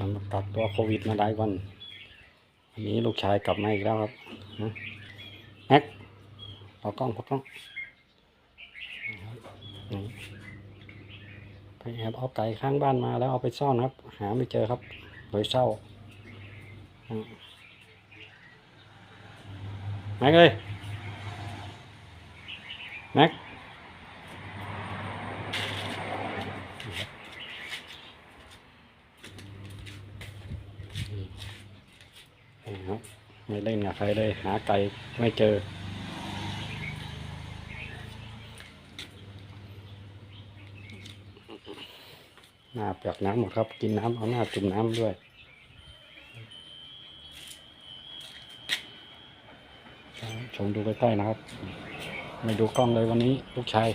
ทำกักตัวโควิดมาได้วันวันนี้ลูกชายกลับมาอีกแล้วครับแม็กเอากล้องพกกล้องไปแอบเอาไก่ข้างบ้านมาแล้วเอาไปซ่อนครับ หาไม่เจอครับเลยเศร้าแม็กเลยแม็ก นี่ ครับไม่เล่นกับใครเลยหาไก่ไม่เจอ หน้าเปียกน้ำหมดครับ กินน้ำเอาหน้าจุ่มน้ำด้วยชมดูใกล้ๆนะครับ ไม่ดูกล้องเลยวันนี้ลูกชาย